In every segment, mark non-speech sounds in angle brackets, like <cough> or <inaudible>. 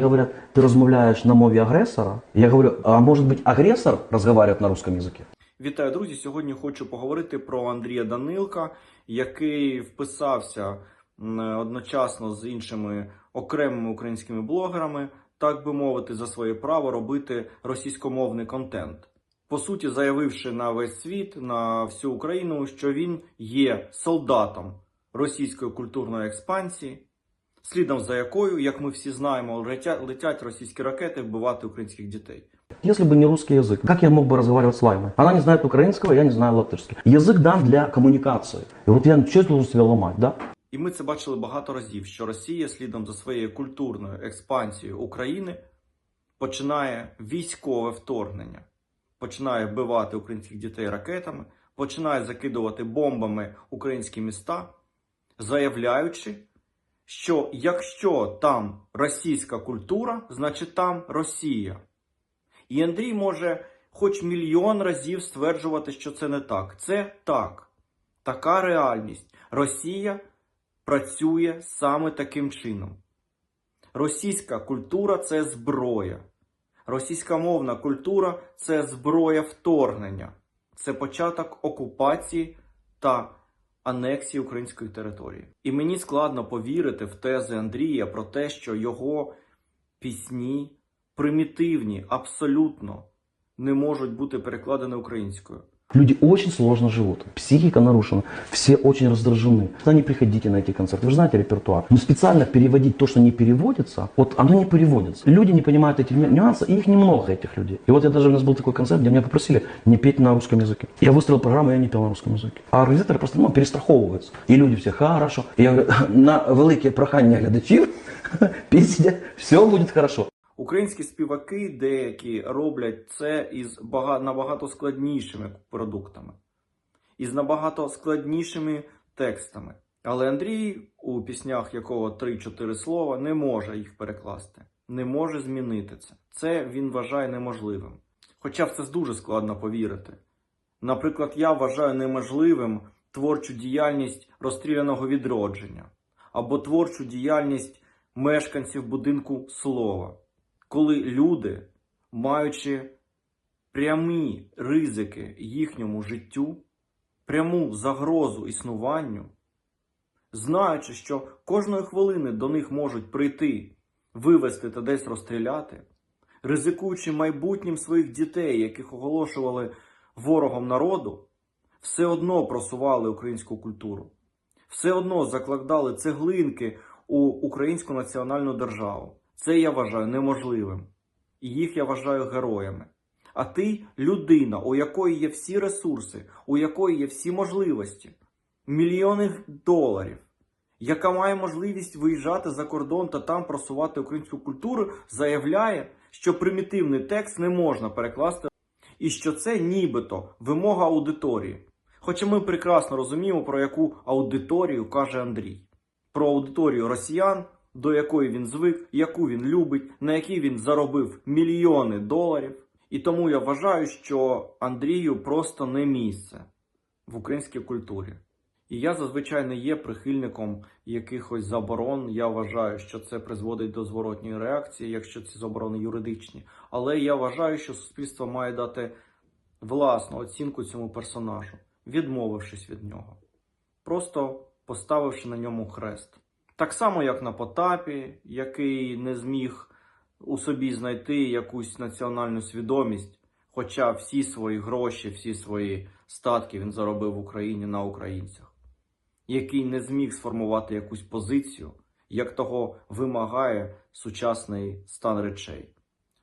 Говорят, ты размовляешь на мове агрессора. Я говорю, а может быть агрессор разговаривает на русском языке? Вітаю, друзі! Сьогодні хочу поговорити про Андрія Данилка, який вписався м, одночасно з іншими окремими українськими блогерами, так би мовити, за своє право робити російськомовний контент. По суті, заявивши на весь світ, на всю Україну, що він є солдатом російської культурної експансії, слідом за якою, як ми всі знаємо, летять, летять російські ракети вбивати українських дітей. Если бы не русский язык, как я мог бы разговаривать с Лаймой? Она не знает украинского, я не знаю латышский. Язык дан для коммуникации. И вот я что должен себя ломать, да? І ми це бачили багато разів, що Росія слідом за своєю культурною експансією України починає військове вторгнення, починає вбивати українських дітей ракетами, починає закидувати бомбами українські міста, заявляючи, що якщо там російська культура, значить там Росія. І Андрій може хоч мільйон разів стверджувати, що це не так. Це так. Така реальність. Росія працює саме таким чином. Російська культура це зброя. Російськомовна культура це зброя вторгнення. Це початок окупації та анексії української території. І мені складно повірити в тези Андрія про те, що його пісні примітивні, абсолютно не можуть бути перекладені українською. Люди очень сложно живут, психика нарушена, все очень раздражены. Тогда не приходите на эти концерты, вы знаете репертуар. Но специально переводить то, что не переводится, вот оно не переводится. Люди не понимают этих ню- нюансов, и их немного, этих людей. И вот я даже, у нас был такой концерт, где меня попросили не петь на русском языке. Я выстроил программу, я не пел на русском языке. А организаторы просто ну, перестраховываются. И люди все, хорошо. И я говорю, <laughs> на велике прохання глядачів, <laughs> пісня, все буде хорошо. Українські співаки деякі роблять це із бага... набагато складнішими продуктами, із набагато складнішими текстами. Але Андрій, у піснях якого 3-4 слова, не може їх перекласти, не може змінити це. Це він вважає неможливим. Хоча в це дуже складно повірити. Наприклад, я вважаю неможливим творчу діяльність розстріляного відродження або творчу діяльність мешканців будинку слова коли люди, маючи прямі ризики їхньому життю, пряму загрозу існуванню, знаючи, що кожної хвилини до них можуть прийти, вивезти та десь розстріляти, ризикуючи майбутнім своїх дітей, яких оголошували ворогом народу, все одно просували українську культуру, все одно закладали цеглинки у українську національну державу. Це я вважаю неможливим. І їх я вважаю героями. А ти людина, у якої є всі ресурси, у якої є всі можливості, мільйони доларів, яка має можливість виїжджати за кордон та там просувати українську культуру, заявляє, що примітивний текст не можна перекласти, і що це нібито вимога аудиторії. Хоча ми прекрасно розуміємо, про яку аудиторію каже Андрій. Про аудиторію росіян, до якої він звик, яку він любить, на якій він заробив мільйони доларів. І тому я вважаю, що Андрію просто не місце в українській культурі. І я зазвичай не є прихильником якихось заборон. Я вважаю, що це призводить до зворотньої реакції, якщо ці заборони юридичні. Але я вважаю, що суспільство має дати власну оцінку цьому персонажу, відмовившись від нього, просто поставивши на ньому хрест. Так само, як на Потапі, який не зміг у собі знайти якусь національну свідомість, хоча всі свої гроші, всі свої статки він заробив в Україні на українцях, який не зміг сформувати якусь позицію, як того вимагає сучасний стан речей.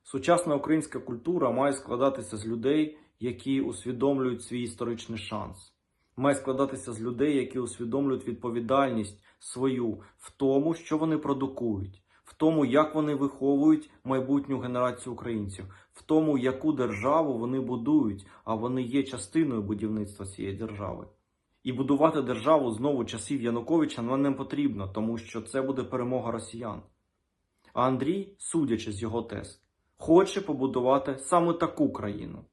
Сучасна українська культура має складатися з людей, які усвідомлюють свій історичний шанс має складатися з людей, які усвідомлюють відповідальність свою в тому, що вони продукують, в тому, як вони виховують майбутню генерацію українців, в тому, яку державу вони будують, а вони є частиною будівництва цієї держави. І будувати державу знову часів Януковича нам не потрібно, тому що це буде перемога росіян. А Андрій, судячи з його тест, хоче побудувати саме таку країну.